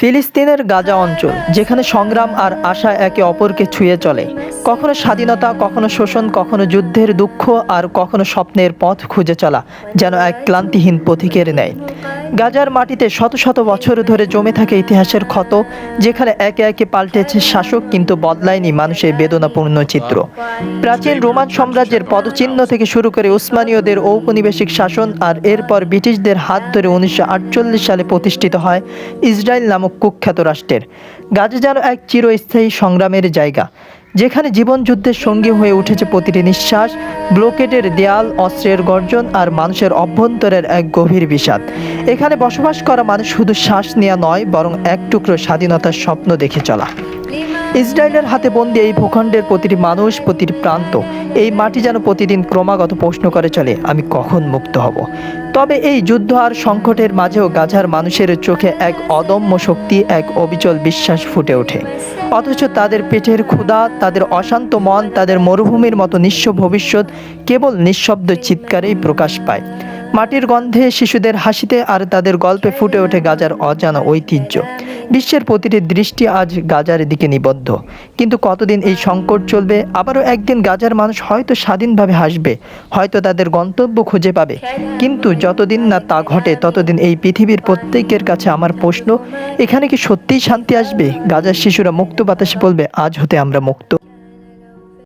ফিলিস্তিনের গাজা অঞ্চল যেখানে সংগ্রাম আর আশা একে অপরকে ছুঁয়ে চলে। কখনো স্বাধীনতা কখনো শোষণ কখনো যুদ্ধের দুঃখ আর কখনো স্বপ্নের পথ খুঁজে চলা যেন এক ক্লান্তিহীন পথিকের ন্যায়। গাজার মাটিতে শত শত বছর ধরে জমে থাকে ইতিহাসের ক্ষত, যেখানে একে একে পাল্টেছে শাসক কিন্তু বদলায়নি মানুষের বেদনাপূর্ণ চিত্র। প্রাচীন রোমান সাম্রাজ্যের পদচিহ্ন থেকে শুরু করে উসমানীয়দের ঔপনিবেশিক শাসন আর এরপর ব্রিটিশদের হাত ধরে উনিশশো আটচল্লিশ সালে প্রতিষ্ঠিত হয় ইসরায়েল নামক কুখ্যাত রাষ্ট্রের। গাজা যেন এক চিরস্থায়ী সংগ্রামের জায়গা। যেখানে জীবনযুদ্ধের সঙ্গী হয়ে উঠেছে প্রতিটি নিঃশ্বাস, ব্লকেটের দেয়াল, অস্ত্রের গর্জন আর মানুষের অভ্যন্তরের এক গভীর বিষাদ। এখানে বসবাস করা মানুষ শুধু শ্বাস নেওয়া নয়, বরং এক টুকরো স্বাধীনতার স্বপ্ন দেখে চলা। ইসরায়েলের হাতে বন্দি এই ভূখণ্ডের প্রতিটি মানুষ, প্রতিটি প্রান্ত এই মাটি যেন প্রতিদিন ক্রমাগত প্রশ্ন করে চলে, আমি কখন মুক্ত হব? তবে এই যুদ্ধ আর সংকটের মাঝেও গাজার মানুষের চোখে এক অদম্য শক্তি, এক অবিচল বিশ্বাস ফুটে ওঠে। অথচ তাদের পেটের ক্ষুধা, তাদের অশান্ত মন, তাদের মরুভূমির মতো নিঃস্ব ভবিষ্যৎ কেবল নিঃশব্দ চিৎকারেই প্রকাশ পায়। মাটির গন্ধে শিশুদের হাসিতে আর তাদের গল্পে ফুটে ওঠে গাজার অজানা ঐতিহ্য। বিশ্বের প্রতিটি দৃষ্টি আজ গাজার দিকে নিবদ্ধ। কিন্তু কতদিন এই সংকট চলবে? আবারও একদিন গাজার মানুষ হয়তো স্বাধীনভাবে হাসবে, হয়তো তাদের গন্তব্য খুঁজে পাবে। কিন্তু যতদিন না তা ঘটে, ততদিন এই পৃথিবীর প্রত্যেকের কাছে আমার প্রশ্ন, এখানে কি সত্যিই শান্তি আসবে? গাজার শিশুরা মুক্ত বাতাসে বলবে, আজ হতে আমরা মুক্ত।